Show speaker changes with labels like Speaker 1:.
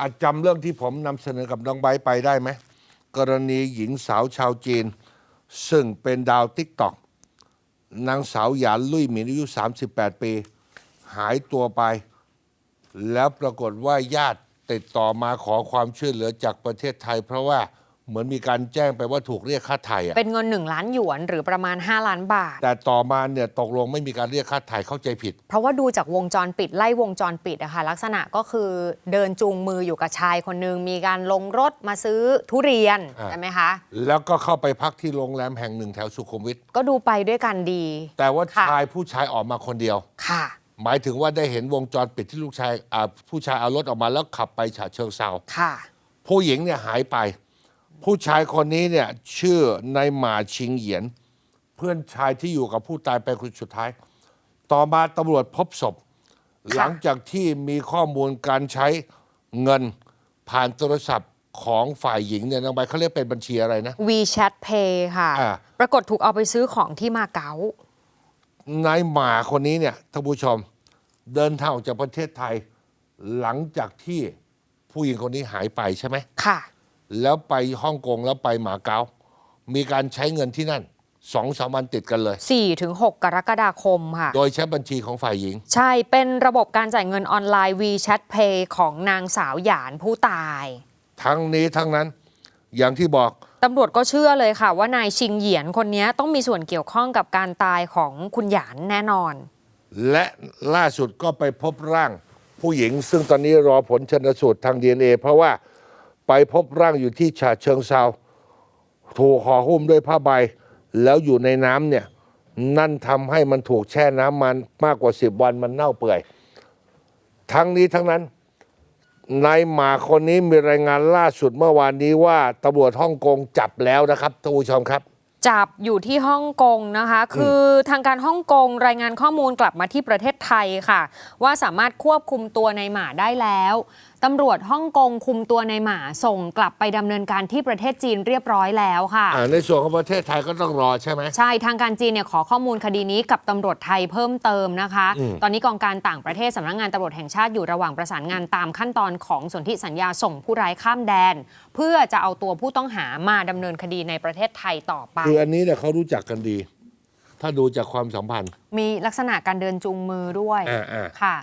Speaker 1: อาจจำเรื่องที่ผมนำเสนอกับน้องไบร์ทไปได้ไหม กรณีหญิงสาวชาวจีน ซึ่งเป็นดาวติ๊กต็อกนางสาวหยานลุยหมินอายุ 38 ปี หายตัวไป แล้วปรากฏว่าญาติติดต่อมาขอความช่วยเหลือจากประเทศไทย เพราะว่า เหมือนมีการแจ้งไปว่าถูกเรียกค่าไถ่อะ
Speaker 2: เป็นเงิน 1 ล้านหยวนหรือประมาณ 5 ล้านบาท
Speaker 1: แต่ต่อมาเนี่ยตกลงไม่มีการเรียกค่าไถ่เข้าใจผิด
Speaker 2: เพราะว่าดูจากวงจรปิดไล่วงจรปิดอะค่ะลักษณะก็คือเดินจูงมืออยู่กับชายคนหนึ่งมีการลงรถมาซื้อทุเรียน
Speaker 1: อ่า
Speaker 2: ใช่ไหมคะ
Speaker 1: แล้วก็เข้าไปพักที่โรงแรมแห่งหนึ่งแถวสุขุมวิท
Speaker 2: ก็ดูไปด้วยกันดี
Speaker 1: แต่ว่า
Speaker 2: ค่ะ
Speaker 1: ชายผู้ชายออกมาคนเดียว
Speaker 2: ค่ะ
Speaker 1: หมายถึงว่าได้เห็นวงจรปิดที่ลูกชายอ่าผู้ชายเอารถออกมาแล้วขับไปฉะเชิงเซา
Speaker 2: ค่ะ
Speaker 1: ผู้หญิงเนี่ยหายไป ผู้ชายคนนี้เนี่ยชื่อนายหมาชิงเหยียน เพื่อนชายที่อยู่กับผู้ตายเป็นคนสุดท้าย ต่อมาตำรวจพบศพ หลังจากที่มีข้อมูลการใช้เงินผ่านโทรศัพท์ของฝ่ายหญิงเนี่ยน้องใบเขาเรียกเป็นบัญชีอะไรนะ
Speaker 2: WeChat Pay ค่ะ
Speaker 1: อ่า
Speaker 2: ปรากฏถูกเอาไปซื้อของที่มาเก๊า
Speaker 1: นายหมาคนนี้เนี่ยท่านผู้ชมเดินทางออกจากประเทศไทย หลังจากที่ผู้หญิงคนนี้หายไปใช่ไหม
Speaker 2: ค่ะ
Speaker 1: แล้วไปฮ่องกงแล้วไปหมาเก๊ามีการใช้เงินที่นั่นสองสามวันติดกันเลย
Speaker 2: 4-6กรกฎาคมค่ะ
Speaker 1: โดยใช้บัญชีของฝ่ายหญิง
Speaker 2: ใช่เป็นระบบการจ่ายเงินออนไลน์ WeChat Pay ของนางสาวหยานผู้ตาย
Speaker 1: ทั้งนี้ทั้งนั้น อย่างที่บอก
Speaker 2: ตำรวจก็เชื่อเลยค่ะ ว่านายชิงเหยียนคนนี้ต้องมีส่วนเกี่ยวข้องกับการตายของคุณหยานแน่นอน
Speaker 1: และล่าสุดก็ไปพบร่างผู้หญิง ซึ่งตอนนี้รอผลชนสูตรทาง DNA เพราะว่า ไปพบร่างอยู่ที่ฉาเชิงเซาถูกห่อหุ้มด้วยผ้าใบ แล้วอยู่ในน้ำเนี่ย นั่นทำให้มันถูกแช่น้ำมันมากกว่าสิบวันมันเน่าเปื่อย ทั้งนี้ทั้งนั้นนายหมาคนนี้มีรายงานล่าสุดเมื่อวานนี้ว่าตำรวจฮ่องกงจับแล้วนะครับท่านผู้ชมครับ
Speaker 2: จับอยู่ที่ฮ่องกงนะคะ คือทางการฮ่องกงรายงานข้อมูลกลับมาที่ประเทศไทยค่ะ ว่าสามารถควบคุมตัวในหมาได้แล้วตำรวจฮ่องกงคุมตัวในหมาส่งกลับไปดำเนินการที่ประเทศจีนเรียบร้อยแล้วค่ะ
Speaker 1: อ่าในส่วนของประเทศไทยก็ต้องรอใช่ไหม
Speaker 2: ใช่ทางการจีนเนี่ยขอข้อมูลคดีนี้กับตำรวจไทยเพิ่มเติมนะคะ
Speaker 1: อืม
Speaker 2: ตอนนี้กองการต่างประเทศสำนักงานตำรวจแห่งชาติอยู่ระหว่างประสานงานตามขั้นตอนของสนธิสัญญาส่งผู้ร้ายข้ามแดน เพื่อจะเอาตัวผู้ต้องหามาดำเนินคดีในประเทศไทยต่อไป
Speaker 1: คืออันนี้เนี่ยเขารู้จักกันดี ถ้าดูจากความสัมพันธ์
Speaker 2: มีลักษณะการเดินจูงมือด้วย
Speaker 1: อ่าอ่า
Speaker 2: ค่ะ